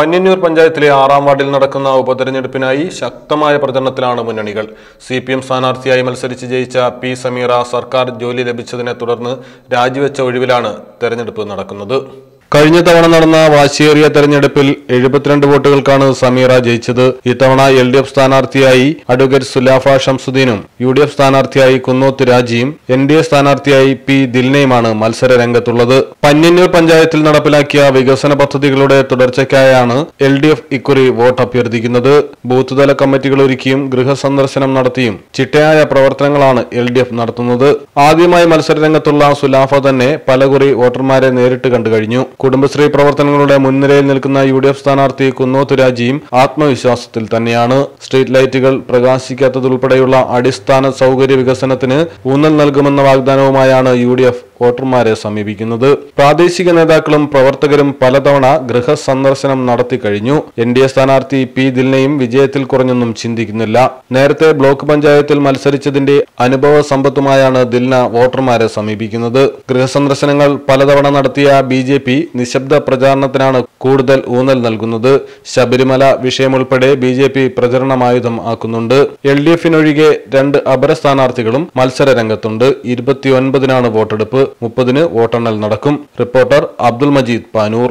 പന്ന്യന്നൂർ പഞ്ചായത്തിലെ ആറാം വാർഡിൽ നടക്കുന്ന ഉപതെരഞ്ഞെടുപ്പിനായി ശക്തമായ പ്രചരണത്തിലാണ് മുന്നണികൾ. സി പി എം സ്ഥാനാർത്ഥിയായി മത്സരിച്ച് ജയിച്ച പി സമീറ സർക്കാർ ജോലി ലഭിച്ചതിനെ തുടർന്ന് രാജിവെച്ച ഒഴിവിലാണ് തെരഞ്ഞെടുപ്പ് നടക്കുന്നത്. കഴിഞ്ഞ തവണ നടന്ന വാശിയേറിയ തെരഞ്ഞെടുപ്പിൽ എഴുപത്തിരണ്ട് വോട്ടുകൾക്കാണ് സമീറ ജയിച്ചത്. ഇത്തവണ എൽ ഡി എഫ് സ്ഥാനാർത്ഥിയായി അഡ്വക്കേറ്റ് സുലാഫ ഷംസുദ്ദീനും യു ഡി എഫ് സ്ഥാനാർത്ഥിയായി കുന്നോത്ത് രാജിയും എൻ ഡി എ സ്ഥാനാർത്ഥിയായി പി ദിൽനയുമാണ് മത്സര രംഗത്തുള്ളത് പന്ന്യന്നൂർ പഞ്ചായത്തിൽ നടപ്പിലാക്കിയ വികസന പദ്ധതികളുടെ തുടർച്ചയ്ക്കായാണ് എൽ ഡി എഫ് ഇക്കുറി വോട്ട് അഭ്യർത്ഥിക്കുന്നത്. ബൂത്ത് തല കമ്മിറ്റികൾ ഒരുക്കിയും ഗൃഹസന്ദർശനം നടത്തിയും ചിട്ടയായ പ്രവർത്തനങ്ങളാണ് എൽ ഡി എഫ് നടത്തുന്നത്. ആദ്യമായി മത്സര രംഗത്തുള്ള സുലാഫ തന്നെ പലകുറി വോട്ടർമാരെ നേരിട്ട് കണ്ടു കഴിഞ്ഞു. കുടുംബശ്രീ പ്രവർത്തനങ്ങളുടെ മുൻനിരയിൽ നിൽക്കുന്ന യു ഡി എഫ് സ്ഥാനാർത്ഥി കുന്നോത്ത് രാജിയും ആത്മവിശ്വാസത്തിൽ തന്നെയാണ്. സ്ട്രീറ്റ് ലൈറ്റുകൾ പ്രകാശിക്കാത്തതുൾപ്പെടെയുള്ള അടിസ്ഥാന സൗകര്യ വികസനത്തിന് ഊന്നൽ നൽകുമെന്ന വാഗ്ദാനവുമായാണ് യു ഡി എഫ് വോട്ടർമാരെ സമീപിക്കുന്നത്. പ്രാദേശിക നേതാക്കളും പ്രവർത്തകരും പലതവണ ഗൃഹസന്ദർശനം നടത്തി കഴിഞ്ഞു. എൻ ഡി എ സ്ഥാനാർത്ഥി പി ദിൽനയും വിജയത്തിൽ കുറഞ്ഞൊന്നും ചിന്തിക്കുന്നില്ല. നേരത്തെ ബ്ലോക്ക് പഞ്ചായത്തിൽ മത്സരിച്ചതിന്റെ അനുഭവ സമ്പത്തുമായാണ് ദിൽന വോട്ടർമാരെ സമീപിക്കുന്നത്. ഗൃഹസന്ദർശനങ്ങൾ പലതവണ നടത്തിയ ബി ജെ പി നിശബ്ദ പ്രചാരണത്തിനാണ് കൂടുതൽ ഊന്നൽ നൽകുന്നത്. ശബരിമല വിഷയമുൾപ്പെടെ ബി ജെ പി പ്രചരണമായുധം ആക്കുന്നുണ്ട്. എൽ ഡി എഫിനൊഴികെ രണ്ട് അപര സ്ഥാനാർത്ഥികളും മത്സര രംഗത്തുണ്ട് ഇരുപത്തിയൊൻപതിനാണ് വോട്ടെടുപ്പ്. മുപ്പതിന് വോട്ടെണ്ണൽ നടക്കും. റിപ്പോർട്ടർ അബ്ദുൾ മജീദ് പാനൂർ.